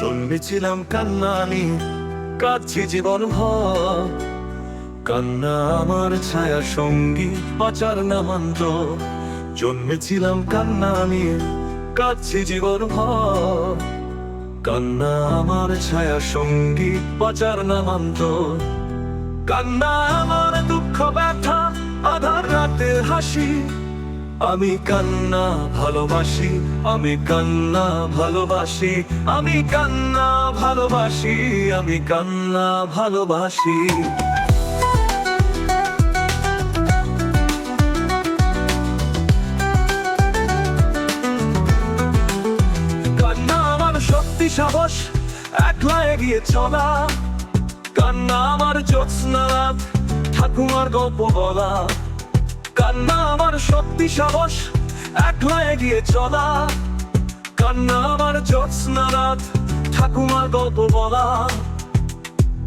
জন্মেছিলাম কান্না নিয়ে কাঁদছি জীবন ভর। কান্না আমার ছায়া সঙ্গী বাঁচার নামান্ত জন্মেছিলাম কান্না নিয়ে কাঁদছি জীবন ভর। কান্না আমার ছায়া সঙ্গী বাঁচার নামান্ত কান্না আমার দুঃখ ব্যথা, আধার রাতে হাসি। আমি কান্না ভালোবাসি, আমি কান্না ভালোবাসি, আমি কান্না ভালোবাসি, আমি কান্না ভালোবাসি। কান্না আমার শক্তি সাহস, একলা এগিয়ে চলা। কান্না আমার জ্যোৎস্না ঠাকুমার গল্প বলা। কান্না আমার শক্তি সাহস, একলা এগিয়ে চলা। কান্না আমার জ্যোৎস্না ঠাকুমার গল্প বলা।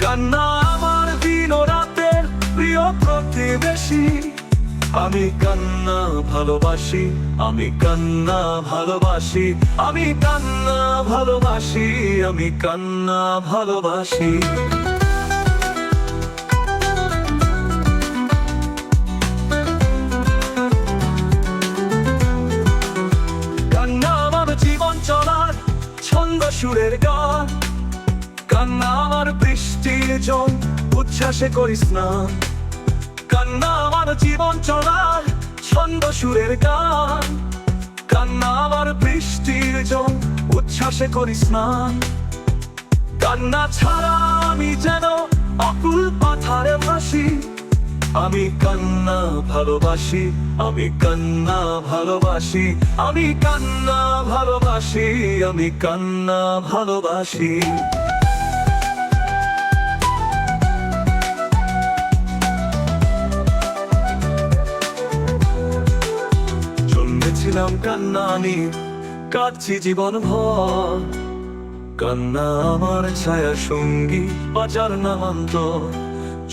কান্না আমার দিন ও রাতের প্রিয় প্রতিবেশী। আমি কান্না ভালোবাসি, আমি কান্না ভালোবাসি, আমি কান্না ভালোবাসি, আমি কান্না ভালোবাসি। কান্না আমার বৃষ্টির উচ্ছ্বাসে করিস না। কান্না আমার জীবন চলার ছন্দ সুরের গান। কান্না আমার বৃষ্টির উচ্ছ্বাসে করিস না। কান্না ছাড়া আমি যেন পাথারে ভাসি আমি কান্না ভালোবাসি, আমি কান্না ভালোবাসি, আমি কান্না ভালোবাসি, আমি কান্না ভালোবাসি। জন্মেছিলাম কান্না নিয়ে কাঁদছি জীবন ভর কান্না আমার ছায়া সঙ্গী, বাজার নামান্ত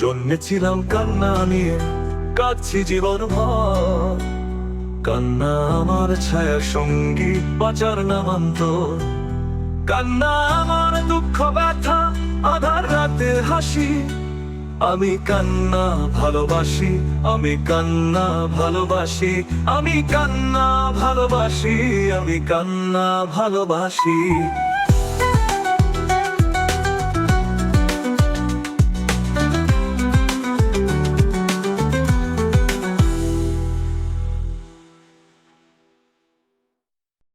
জন্মেছিলাম কান্না নিয়ে, কাঁদছি জীবন ভর কান্না আমার ছায়া সঙ্গী, বাজার নামান্ত কান্না আমার দুঃখ ব্যথা, আধার রাতে হাসি। আমি কান্না ভালোবাসি আমি কান্না ভালোবাসি আমি কান্না ভালোবাসি আমি কান্না ভালোবাসি।